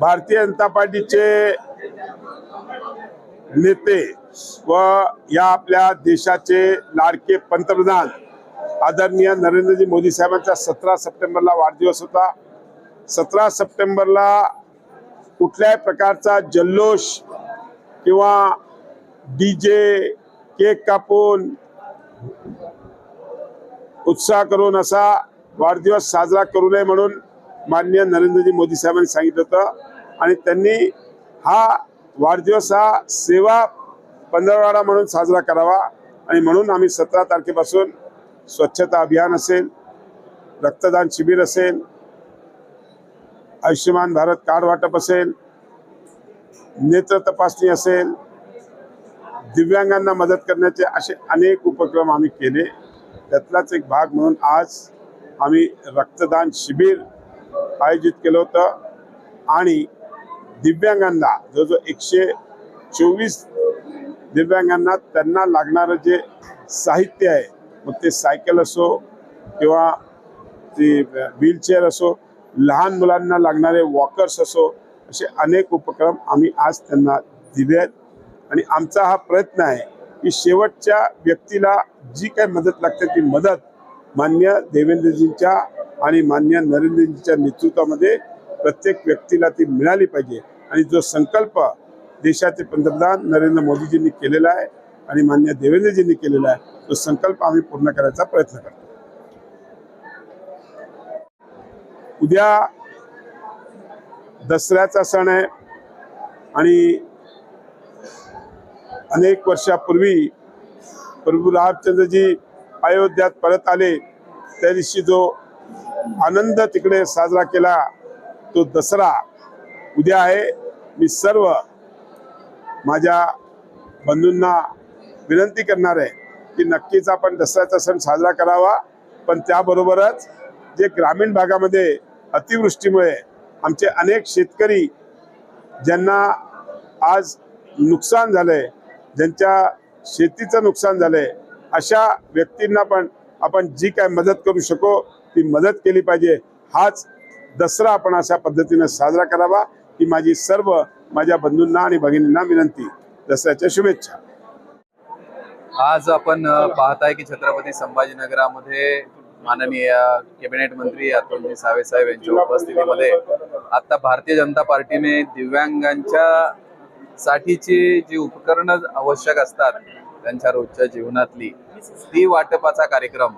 Bharatiya Janata पार्टीचे नेते व या आपल्या देशाचे लाडके पंतप्रधान आदरणीय नरेंद्रजी मोदी साहेबांचा सतरा सप्टेंबरला वाढदिवस होता. सतरा सप्टेंबरला कुठल्याही प्रकारचा जल्लोष किंवा डी जे केक कापून उत्साह करून असा वाढदिवस साजरा करू नये म्हणून माननीय नरेंद्रजी मोदी साहेबांनी सांगितलं होतं. आणि त्यांनी हा वाढदिवस हा सेवा पंधरवाडा म्हणून साजरा करावा. आणि म्हणून आम्ही सतरा तारखेपासून स्वच्छता अभियान असेल रक्तदान शिबिर असेल आयुष्यमान भारत कार्ड वाटप असेल नेत्र तपासणी असेल दिव्यांगांना मदत करण्याचे असे अनेक उपक्रम आम्ही केले. त्यातलाच एक भाग म्हणून आज आम्ही रक्तदान शिबिर आयोजित केलं होतं. आणि दिव्यांगांना जवळजवळ एकशे चोवीस दिव्यांगांना त्यांना लागणारं जे साहित्य आहे मग ते सायकल असो किंवा ती व्हीलचेअर असो लहान मुलांना लागणारे वॉकर्स असो असे अनेक उपक्रम आम्ही आज त्यांना दिले आहेत. आणि आमचा हा प्रयत्न आहे की शेवटच्या व्यक्तीला जी काही मदत लागते ती मदत मान्य देवेंद्रजींच्या आणि मान्य नरेंद्रजींच्या नेतृत्वामध्ये प्रत्येक व्यक्तीला ती मिळाली पाहिजे. आणि जो संकल्प देशाचे पंतप्रधान नरेंद्र मोदीजींनी केलेला आहे आणि मान्य देवेंद्रजींनी केलेला आहे तो संकल्प आम्ही पूर्ण करायचा प्रयत्न करतो. उद्या दसऱ्याचा सण आहे आणि अनेक वर्षापूर्वी प्रभू रामचंद्रजी अयोध्यात परत आले त्या दिवशी जो आनंद तिकडे साजरा केला तो दसरा. उद्या आहे मी सर्व माझ्या बंधूंना विनंती करणार आहे की नक्कीच आपण दसऱ्याचा सण साजरा करावा पण त्याबरोबरच जे ग्रामीण भागामध्ये अतिवृष्टीमुळे आमचे अनेक शेतकरी ज्यांना आज नुकसान झालंय ज्यांच्या शेतीचं नुकसान झालंय अशा व्यक्तींना पण आपण जी काय मदत करू शकू ती मदत केली पाहिजे. हाच दसरा आपण अशा पद्धतीनं साजरा करावा. ही माझी सर्व माझ्या बंधूंना आणि भगिनींना विनंती. दसऱ्याच्या शुभेच्छा. आज आपण पाहत पाहताय की छत्रपती संभाजीनगरामध्ये माननीय कॅबिनेट मंत्री अतुलजी सावे साहेब यांच्या उपस्थितीमध्ये आता भारतीय जनता पार्टीने दिव्यांगांच्या साठीची जी उपकरणं आवश्यक असतात त्यांच्या रोजच्या जीवनातली ती वाटपाचा कार्यक्रम.